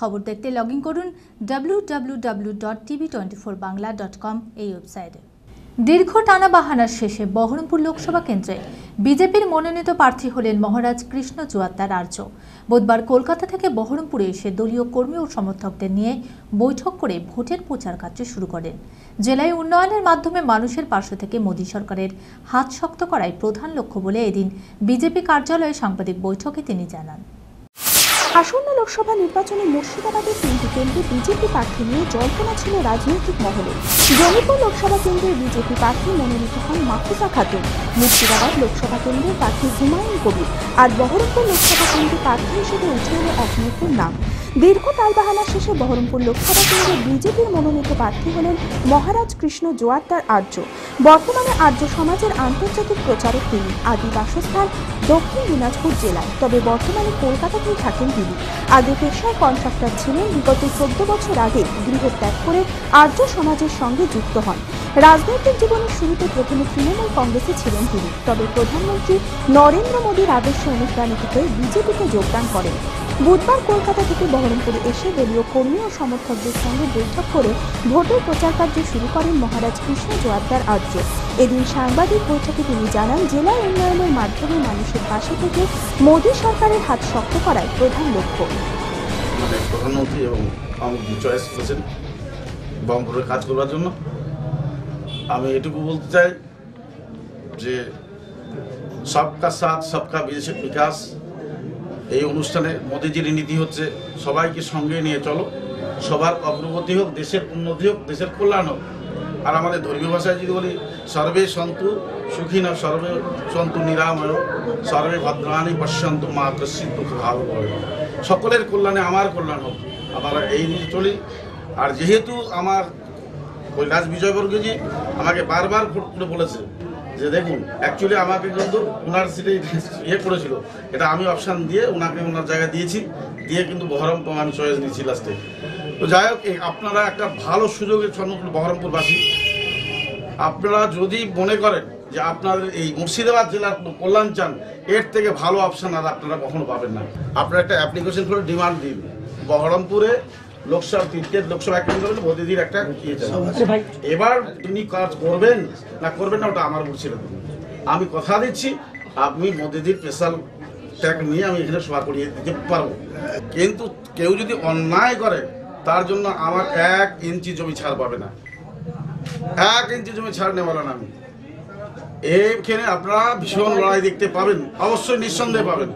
খবর দেখতে log in করুন W dot TV twenty four Bangla dot com এই ওয়েবসাইটে দীর্ঘ টানা বাহানার শেষে বহরমপুর লোকসভা কেন্দ্রে বিজেপির মনোনীত প্রার্থী হলেন মহারাজ কৃষ্ণ চুয়াত্তার আর্য। বুধবার কলকাতা থেকে বহরমপুরে এসে দলীয় কর্মী ও সমর্থকদের নিয়ে বৈঠক করে ভোটের প্রচার কার্য শুরু করেন। জেলায় উন্নয়নের মাধ্যমে মানুষের পাশে থেকে মোদী সরকারের হাত শক্ত করাই প্রধান লক্ষ্য বলে এদিন বিজেপি কার্যালয়ে সাংবাদিক বৈঠকে তিনি জানান। আসন্ন লোকসভা নির্বাচনে মুর্শিদাবাদের তিনটি কেন্দ্রে বিজেপি প্রার্থী নিয়ে জল্পনা ছিল রাজনৈতিক মহলে। জমিপুর লোকসভা কেন্দ্রের বিজেপি প্রার্থী মনোনীত হন মাহফুজা খাতুন। মুর্শিদাবাদ লোকসভা কেন্দ্রের প্রার্থী হুমায়ুন কবির। আর বহরমপুর লোকসভা কেন্দ্রে প্রার্থী হিসেবে উঠে এলো এক নতুন নাম। দীর্ঘ তালবাহানা শেষে বহরমপুর লোকসভা কেন্দ্রে বিজেপির মনোনীত প্রার্থী হলেন মহারাজ কৃষ্ণ জোয়ারদার আর্য। বর্তমানে আর্য সমাজের আন্তর্জাতিক প্রচারক তিনি। আদি বাসস্থান দক্ষিণ দিনাজপুর জেলায়। তবে বর্তমানে কলকাতাতেই থাকেন তিনি। আগে পেশায় কন্ট্রাক্টর ছিলেন। বিগত চোদ্দ বছর আগে গৃহ ত্যাগ করে আর্য সমাজের সঙ্গে যুক্ত হন। রাজনৈতিক জীবনের শুরুতে প্রথমে তৃণমূল কংগ্রেসে ছিলেন তিনি। তবে প্রধানমন্ত্রী নরেন্দ্র মোদীর আদর্শে অনুপ্রাণিত হয়ে বিজেপিতে যোগদান করেন। বুধবার কলকাতা থেকে বহরমপুরে এসে দলীয় কর্মী ও সমর্থকদের সঙ্গে বৈঠক করে ভোটের প্রচার কার্য শুরু করেন মহারাজ কৃষ্ণ জোয়ারদার আর্য। এদিন সাংবাদিক বৈঠকে তিনি জানান, জেলা উন্নয়নের মাধ্যমে মানুষের পাশে থেকে মোদী সরকারের হাত শক্ত করাই প্রধান লক্ষ্য। মানে প্রধানমন্ত্রী এবং আমাকে চয়েস করেছেন কাজ করবার জন্য। আমি এটুকু বলতে চাই যে সবকা সাথ, সবকা বিকাশ এই অনুষ্ঠানে মোদীজির নীতি হচ্ছে, সবাইকে সঙ্গে নিয়ে চলো, সবার অগ্রগতি হোক, দেশের উন্নতি হোক, দেশের কল্যাণ হোক। আর আমাদের ধর্মীয় ভাষায় যদি বলি, সর্বে সন্তু সুখী না, সর্বে সন্তু নিরাময়, সর্বে ভদ্রাণী পশ্যন্ত মা কশ্চিত ভাব সকলের কল্যাণে আমার কল্যাণ হোক, আমরা এই নিয়ে চলি। আর যেহেতু আমার কৈলাস বিজয়বর্গজি আমাকে বারবার করে বলেছে যে দেখুন অ্যাকচুয়ালি আমাকে কিন্তু ওনার সিটে ইয়ে করেছিল। এটা আমি অপশান দিয়ে ওনাকে ওনার জায়গায় দিয়েছি, দিয়ে কিন্তু বহরমপুর, আমি চয়েস নিয়েছি লাস্টে তো যাই হোক আপনারা একটা ভালো সুযোগের সম্মুখীন বহরমপুরবাসী, আপনারা যদি মনে করেন যে আপনাদের এই মুর্শিদাবাদ জেলার কল্যাণ চান, এর থেকে ভালো অপশান আর আপনারা কখনো পাবেন না। আপনারা একটা অ্যাপ্লিকেশন করে ডিমান্ড দিন। বহরমপুরে লোকসভা তিনটে লোকসভা কেন্দ্র মোদিদির একটা ইয়ে এবার তিনি কাজ করবেন না করবেন না ওটা আমার আমি কথা দিচ্ছি আপনি মোদিদির স্পেশাল ট্যাগ নিয়ে আমি এখানে সভা করিয়ে দিতে পারব। কিন্তু কেউ যদি অন্যায় করে তার জন্য আমার এক ইঞ্চি জমি ছাড় পাবে না। এক ইঞ্চি জমি ছাড় নেওয়ালেন আমি। এইখানে আপনারা ভীষণ লড়াই দেখতে পাবেন অবশ্যই নিঃসন্দেহে পাবেন।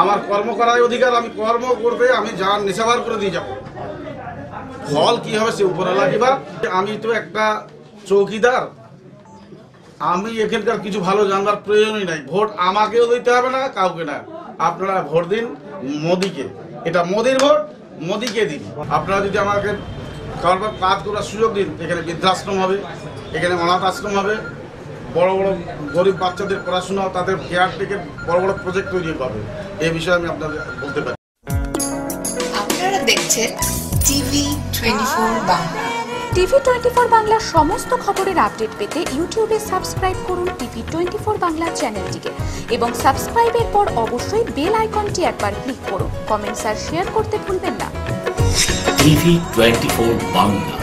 আমার কর্ম করার অধিকার, আমি কর্ম করতে আমি যান নেশাবার করে দিয়ে যাব। ফল কি হবে সে উপরে কিবা আমি তো একটা চৌকিদার। আমি এখানকার কিছু ভালো জানবার প্রয়োজনই নাই। ভোট আমাকেও দিতে হবে না, কাউকে না। আপনারা ভোট দিন মোদিকে। এটা মোদির ভোট, মোদিকে দিন। আপনারা যদি আমাকে কারবার কাজ করার সুযোগ দিন, এখানে বৃদ্ধাশ্রম হবে, এখানে অনাথ আশ্রম হবে, বড় বড় গরিব বাচ্চাদের পড়াশোনা, তাদের কেয়ার টেকের বড় বড় প্রজেক্ট তৈরি পাবে এই বিষয়ে আমি আপনাদের বলতে পারি। আপনারা দেখছেন TV twenty four Bangla. TV twenty four বাংলার সমস্ত খবরের আপডেট পেতে ইউটিউবে সাবস্ক্রাইব করুন টিভি টোয়েন্টি ফোর বাংলা চ্যানেলটিকে এবং সাবস্ক্রাইবের পর অবশ্যই বেল আইকনটি একবার ক্লিক করুন। কমেন্টস আর শেয়ার করতে ভুলবেন না। TV twenty four Bangla.